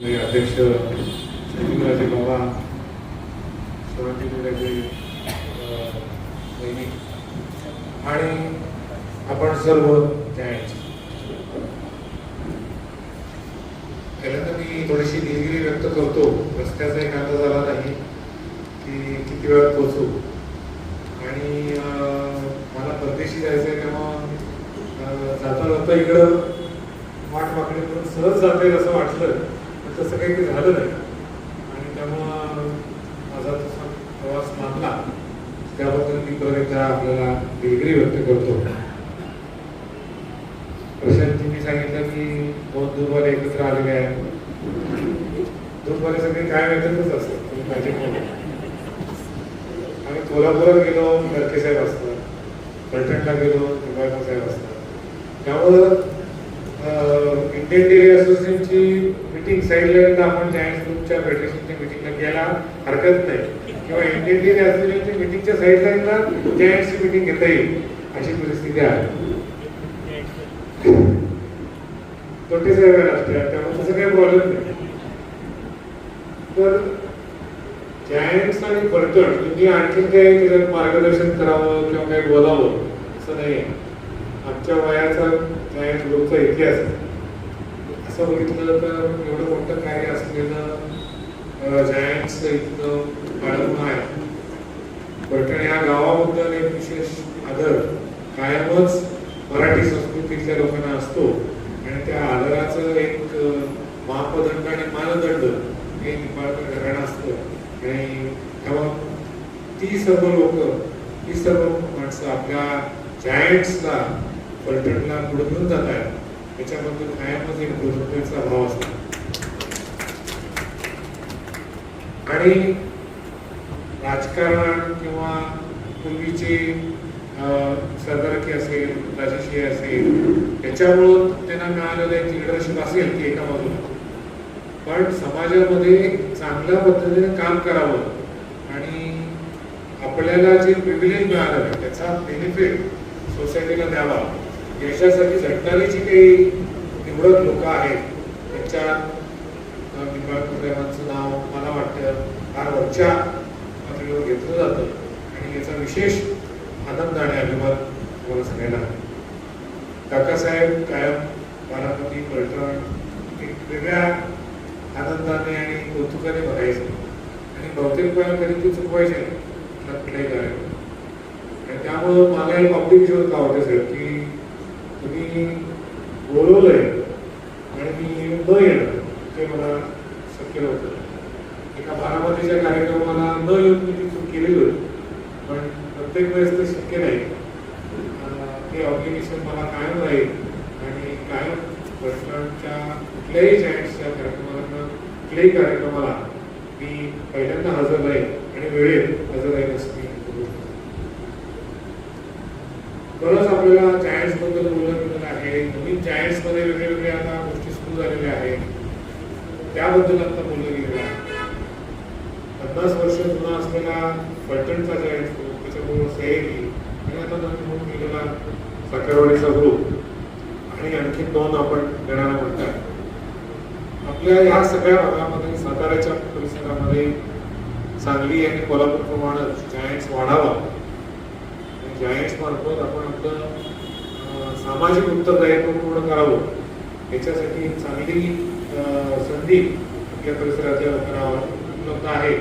अध्यक्ष संजीवराजे बाबा बहिणी आणि आपण सर्व जॅन्ट्स पहिल्यांदा मी थोडीशी दिलगिरी व्यक्त करतो रस्त्याचा एक अंदाज झाला नाही. की किती वेळात पोहोचू? आणि मला परदेशी जायचं आहे तेव्हा जाता जाता इकडं वाट वाकडी सहज जाते असं वाटलं पण तसं काही काही झालं नाही आणि त्यामुळं माझा तसा प्रवास मानला त्याबद्दल मी परत एकदा आपल्याला दिलगिरी व्यक्त करतो प्रशांतजींनी सांगितलं की दोन एकत्र आलेले आहेत दूरवाले सगळे काय वेगळंच असतात तुम्ही माहिती आम्ही कोल्हापुरात गेलो गडके साहेब असतात फलटणला गेलो निंबाळकर साहेब असतात. त्यामुळं अं, इंडियन डेअरी असोसिएशनची मिटिंग साईडला आपण जायंट ग्रुपच्या फेडरेशनच्या मिटिंगला घ्यायला हरकत नाही. किंवा इंडियन डेअरी असोसिएशनच्या मिटिंगच्या साईडला जायंटची मिटिंग घेता येईल अशी परिस्थिती आहे. तोटे आहे राष्ट्रीय त्यामुळे तसं काही प्रॉब्लेम नाही. तर जायंट्स आणि फलटण तुम्ही आणखी काही त्याच्यात मार्गदर्शन करावं किंवा काही बोलावं असं नाही आमच्या वयाचा जायंट ग्रुपचा इतिहास असं बघितलं तर एवढं मोठं कार्य असलेलं जायंट्स इथलं बाळगून आहे. फलटण या गावाबद्दल एक विशेष आदर. कायमच मराठी संस्कृतीतल्या लोकांना असतो. त्या आदराचं एक मापदंड आणि मानदंड हे निपाळकर घराणं असतं. आणि तेव्हा ती सर्व लोक ती सर्व माणसं आपल्या जायंट्सला पर्यटनला पुढे घेऊन जात आहेत. त्याच्याबद्दल कायमच एक कृतज्ञतेचा भाव असतो. आणि राजकारण किंवा पूर्वीचे सरदारकी असेल राजेशी असेल याच्यामुळं त्यांना मिळालेलं एक लिडरशिप असेल की एका बाजूला. पण समाजामध्ये चांगल्या पद्धतीने काम करावं आणि आपल्याला जे प्रिव्हिलेज मिळालं आहे त्याचा बेनिफिट सोसायटीला द्यावा. याच्यासाठी झटणारी जी काही निवडक लोक आहेत त्यांच्या अं, नाव मला वाटतं फार वरच्या पातळीवर घेतलं जातं. आणि याचा विशेष आनंद आणि अभिमान तुम्हाला सांगायला. हवा. काकासाहेब कायम बारामती पलटण एक वेगळ्या आनंदाने आणि कौतुकाने बघायचे. आणि बहुतेक वेळा कधी ते चुकवायचे. ना त्यात कुठलाही कार्यक्रम आणि त्यामुळं मला एक ऑब्लिगेशन आवडते सर की तुम्ही बोलवलंय आणि मी न येणं ते मला शक्य नव्हतं. एका बारामतीच्या कार्यक्रमाला न येऊन मी ती चूक केलेली होती. प्रत्येक वेळेस ते शक्य नाही. ते ऑब्लिगेशन मला कायम राहील आणि कायम पर्सनलच्या कुठल्याही जायंट्सच्या कार्यक्रमाला कुठल्याही कार्यक्रमाला मी पहिल्यांदा हजर राहील आणि वेळेत हजर राहील असं मी बरंच आपल्याला जायंट्सबद्दल बोलणं मिळत आहे. नवीन जायंट्समध्ये वेगवेगळ्या आता गोष्टी सुरू झालेल्या आहेत. त्याबद्दल आता बोललं गेलेलं आहे. पन्नास वर्ष जुना असलेला फलटणचा जायंट ग्रुप आणि आता नवीन होऊन गेलेला साखरवाडीचा ग्रुप आणि आणखी दोन आपण देणारा म्हणतात आपल्या या सगळ्या भागामध्ये साताऱ्याच्या परिसरामध्ये सांगली आणि कोल्हापूर प्रमाणात जायंट्स वाढावा जायंट्स मार्फत आपण आपलं सामाजिक उत्तरदायित्व पूर्ण करावं. याच्यासाठी चांगली अं, संधी आपल्या परिसरातल्या लोकांना उपलब्ध आहे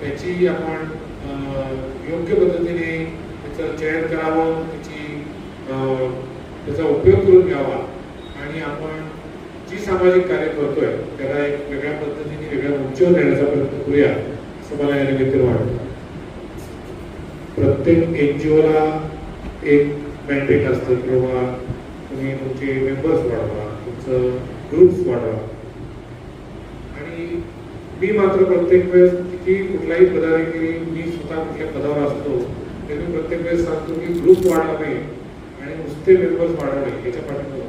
त्याची आपण अं, योग्य पद्धतीने त्याचं चयन करावं त्याची अं, त्याचा उपयोग करून घ्यावा. आणि आपण जी सामाजिक कार्य करतोय त्याला एक वेगळ्या पद्धतीने वेगळ्या उंचीवर नेण्याचा प्रयत्न करूया असं मला या निमित्त वाटतं. प्रत्येक एन जी ओला एक मॅन्डेट असतं किंवा तुम्ही तुमचे मेंबर्स वाढवा तुमचं ग्रुप्स वाढवा. आणि मी मात्र प्रत्येक वेळेस की कुठलाही पदाधिकारी मी स्वतः कुठल्या पदावर असतो ते मी प्रत्येक वेळेस सांगतो की ग्रुप वाढवणे आणि नुसते मेंबर्स वाढवणे याच्या पाठिंबा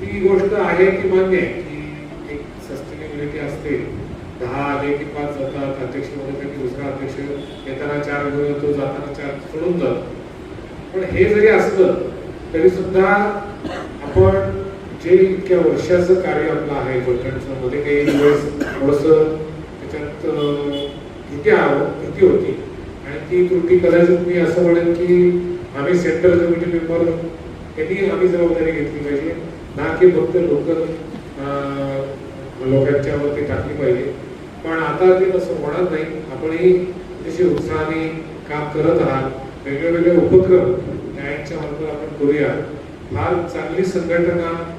ती गोष्ट आहे की मान्य आहे की एक सस्टेनेबिलिटी असते. दहा आले की पाच जातात अध्यक्ष म्हणून की दुसरा अध्यक्ष येताना चार घेऊन येतो जाताना चार सोडून जातो. पण हे जरी असलं तरी सुद्धा आपण जे इतक्या वर्षाचं कार्य आपलं आहे गोलकंडचं मध्ये काही दिवस थोडंसं किती अं, किती आव- होती. आणि ती त्रुटी कदाचित मी असं म्हणेन की आम्ही सेंट्रल कमिटी मेंबर त्यांनी आम्ही जबाबदारी घेतली पाहिजे. ना की फक्त लोक लोकांच्या वरती टाकली पाहिजे. पण आता ते तसं होणार नाही. आपणही तशी उत्साहाने काम करत आहात वेगळे वेगळे उपक्रम न्यायाच्या मार्फत आपण करूया. फार चांगली संघटना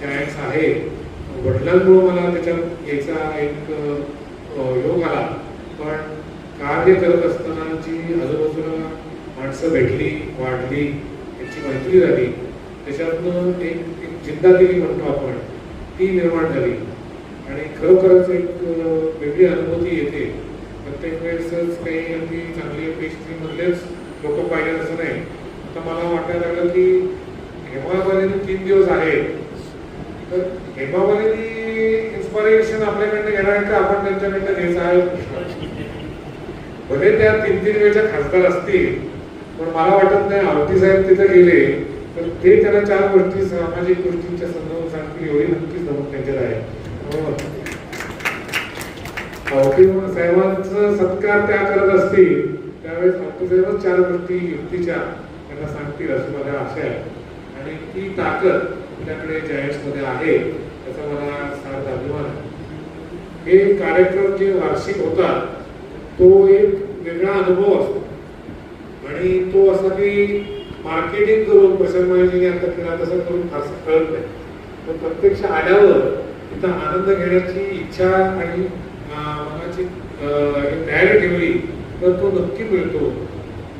जायंट्स आहे. वडिलांमुळे मला त्याच्यात यायचा एक योग आला. पण कार्य करत असताना जी आजूबाजूला माणसं भेटली वाढली याची मैत्री झाली त्याच्यातनं एक एक जिद्दा दिली म्हणतो आपण ती निर्माण झाली. आणि खरोखरच एक वेगळी अनुभूती येते. प्रत्येक वेळेसच काही अगदी चांगली पेस्ट्री मधलेच लोक पाहिजे असं नाही. आता मला वाटायला लागलं की हेमाबालीने तीन दिवस आहेत. तर हेमाबालीनी इन्स्पायरेशन आपल्याकडनं घेणार का आपण त्यांच्याकडनं घ्यायचं आहे भले त्या तीन तीन वेळच्या खासदार असतील पण मला वाटत नाही आवती साहेब तिथे गेले तर ते त्याला चार गोष्टी सामाजिक गोष्टींच्या संदर्भात सांगतील एवढी नक्कीच नमूद त्यांच्यात आहे. आवती साहेबांचं सत्कार त्या करत असतील त्यावेळेस आवती साहेबच चार गोष्टी युक्तीच्या त्यांना सांगतील अशी मला आशा आहे. आणि ती ताकद आपल्याकडे जायंट्समध्ये आहे त्याचा मला सार्थ अभिमान आहे. हे कार्यक्रम जे वार्षिक होता तो एक वेगळा अनुभव असतो. आणि तो असा की मार्केटिंग करून प्रसन्न महाराजांनी आता केला तसं करून फारसं कळत नाही. तर प्रत्यक्ष आल्यावर तिथं आनंद घेण्याची इच्छा आणि मनाची तयारी ठेवली तर तो नक्की मिळतो.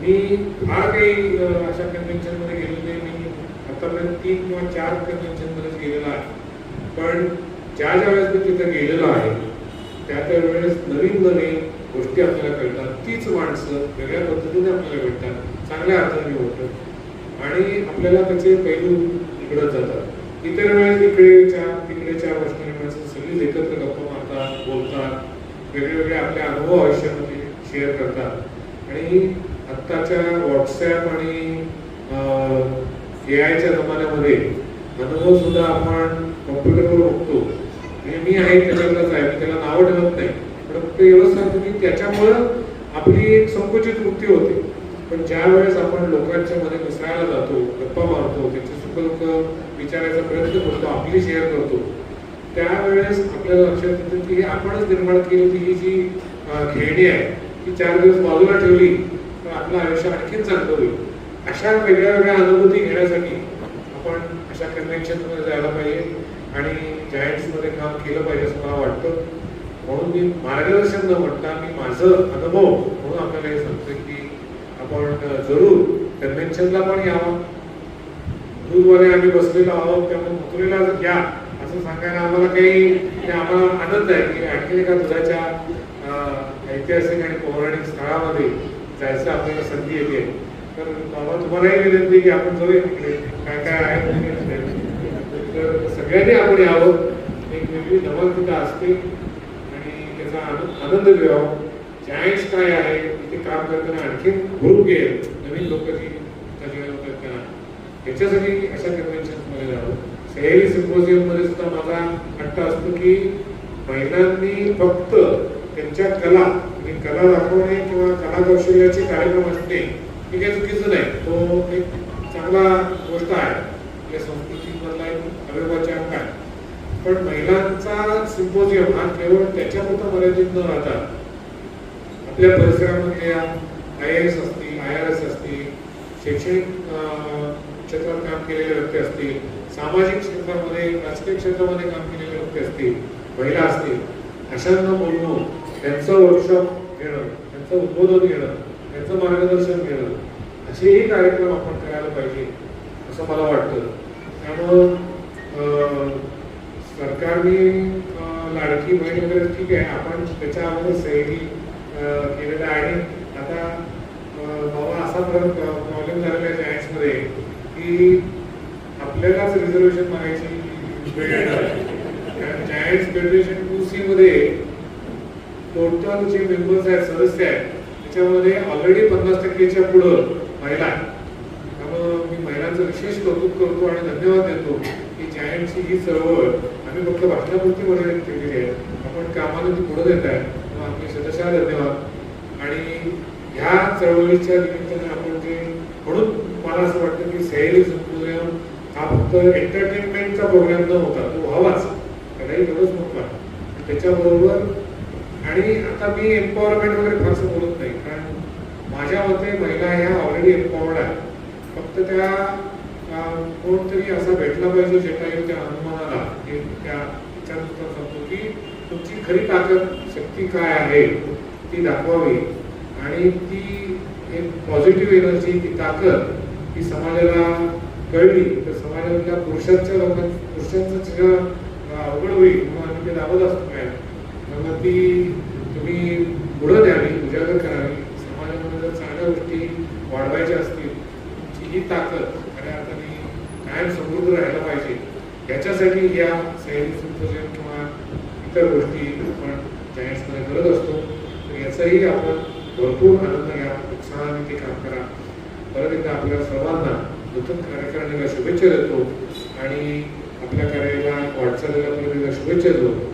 मी फार काही अशा कन्व्हेन्शनमध्ये गेलो नाही. मी आतापर्यंत तीन किंवा चार कन्व्हेन्शनमध्येच गेलेला आहे. पण ज्या ज्या वेळेस मी तिथं गेलेलो आहे त्या त्या वेळेस नवीन नवीन गोष्टी आपल्याला कळतात. तीच माणसं वेगळ्या पद्धतीने आपल्याला भेटतात. चांगल्या अर्थाने होतं. आणि आपल्याला त्याचे पैलू इकडत जातात. इतर वेळेस इकडेच्या तिकडेच्या गोष्टी माणसं सगळी एकत्र गप्पा मारतात बोलतात. वेगवेगळे आपले अनुभव आयुष्यामध्ये शेअर करतात. आणि आत्ताच्या व्हॉट्सॲप आणि ए आयच्या जमान्यामध्ये अनुभव सुद्धा आपण कॉम्प्युटरवर बघतो. म्हणजे मी आहे त्याच्यातलाच आहे त्याला नावं ठेवत नाही. पण फक्त एवढंच सांगतो की त्याच्यामुळं आपली एक संकुचित वृत्ती होते. पण ज्या वेळेस आपण लोकांच्या मध्ये मिसळायला जातो गप्पा मारतो त्यांचे सुखदुःख विचारायचा प्रयत्न करतो आपली शेअर करतो त्यावेळेस आपल्याला लक्षात येतं की हे आपणच निर्माण केली होती ही जी खेळणी आहे ती चार दिवस बाजूला ठेवली तर आपलं आयुष्य आणखीन चांगलं होईल. अशा वेगळ्या वेगळ्या अनुभूती घेण्यासाठी आपण अशा कन्व्हेन्शनमध्ये जायला पाहिजे. आणि जायंट्समध्ये काम केलं पाहिजे असं मला वाटतं. म्हणून मी मार्गदर्शन न म्हणता मी माझं अनुभव म्हणून आपल्याला हे सांगतोय की आपण जरूर कन्व्हेन्शनला पण यावं. दूधमध्ये आम्ही बसलेलो आहोत त्यामुळे मथुरेला घ्या असं सांगायला आम्हाला काही आम्हाला आनंद आहे की आणखी एका दुधाच्या ऐतिहासिक आणि पौराणिक स्थळामध्ये जायचं आपल्याला संधी येते. तर बाबा तुम्हालाही विनंती की आपण जाऊया. काय काय आहे? सगळ्यांनी आपण यावं. एक वेगळी धमाल असते आणि त्याचा आनंद आनंद घ्यावा. जायंट्स काय आहे? तिथे काम करताना आणखीन ग्रुप घेईल नवीन लोक जी करताना याच्यासाठी अशा कन्व्हेन्शनमध्ये जावं सह्याद्री सिम्पोजियममध्ये सुद्धा माझा हट्ट असतो की महिलांनी फक्त त्यांच्या कला म्हणजे कला दाखवणे किंवा कला कौशल्याचे कार्यक्रम असणे हे काही चुकीचं नाही. तो एक चांगला गोष्ट आहे. आपल्या संस्कृतीमधला काय पण महिलांचा सिम्पोजियम हा केवळ त्याच्यापुरता मर्यादित न राहता आपल्या परिसरामध्ये आय एस असतील आय आर एस असतील शैक्षणिक क्षेत्रात काम केलेले व्यक्ती असतील सामाजिक क्षेत्रामध्ये राजकीय क्षेत्रामध्ये काम केलेले व्यक्ती असतील महिला असतील अशांना बोलणं त्यांचं वर्कशॉप घेणं त्यांचं उद्बोधन घेणं त्यांचं मार्गदर्शन घेणं असेही कार्यक्रम आपण करायला पाहिजे असं मला वाटतं. त्यामुळं सरकारने लाडकी बहीण वगैरे ठीक आहे आपण त्याच्या अगोदर सैली केलेलं आहे. आणि आता बाबा असा प्रॉब्लेम झालेला आहे जायन्समध्ये की आपल्यालाच रिझर्वेशन मागायची वेळ येणार आहे जायन्स फेडरेशन टू सी मध्ये टोटल जे मेंबर्स आहेत सदस्य आहेत त्याच्यामध्ये ऑलरेडी पन्नास टक्केच्या पुढं महिला. आहेत त्यामुळं मी महिलांचं विशेष कौतुक करतो आणि धन्यवाद देतो. की ही चळवळ आम्ही फक्त भाषणापुरती मर्यादित केलेली आहे. आपण कामाला ती पुढे देत आहे. आम्ही सदस्याला धन्यवाद. आणि ह्या चळवळीच्या निमित्ताने आपण जे म्हणून मला असं वाटतं की सह्याद्री सिम्पोजियम हा फक्त एंटरटेनमेंटचा प्रोग्राम न होता तो व्हावाच. त्यालाही गरज महत्त्व त्याच्याबरोबर आणि आता मी एम्पॉवरमेंट वगैरे फारसं बोलत नाही. कारण माझ्या मते महिला ह्या ऑलरेडी एम्पॉवर्ड आहेत. फक्त त्या कोणतरी असा भेटला पाहिजे ज्याच्या त्या अनुमानाला की त्या विचारसुद्धा सांगतो की तुमची खरी ताकद शक्ती काय आहे ती दाखवावी. आणि ती एक पॉझिटिव्ह एनर्जी ती ताकद ही समाजाला कळली तर समाजातल्या पुरुषांच्या लोकां पुरुषांचं सगळं अवघड होईल मग आम्ही ते दाबत असतो काय मग ती तुम्ही पुढं द्यावी उजागर करावी. समाजामध्ये जर चांगल्या गोष्टी वाढवायच्या असतील तुमची ही ताकद कायम समृद्ध राहायला पाहिजे. याच्यासाठी या सह्याद्री सिम्पोजियम किंवा इतर गोष्टी आपण जायंट्समध्ये करत असतो. तर याचाही आपण भरपूर आनंद घ्या उत्साहाने ते काम करा. परत एकदा आपल्या सर्वांना नूतन कार्यकारिणीला शुभेच्छा देतो आणि आपल्या कार्याला वाटचालीला परत एकदा शुभेच्छा देतो.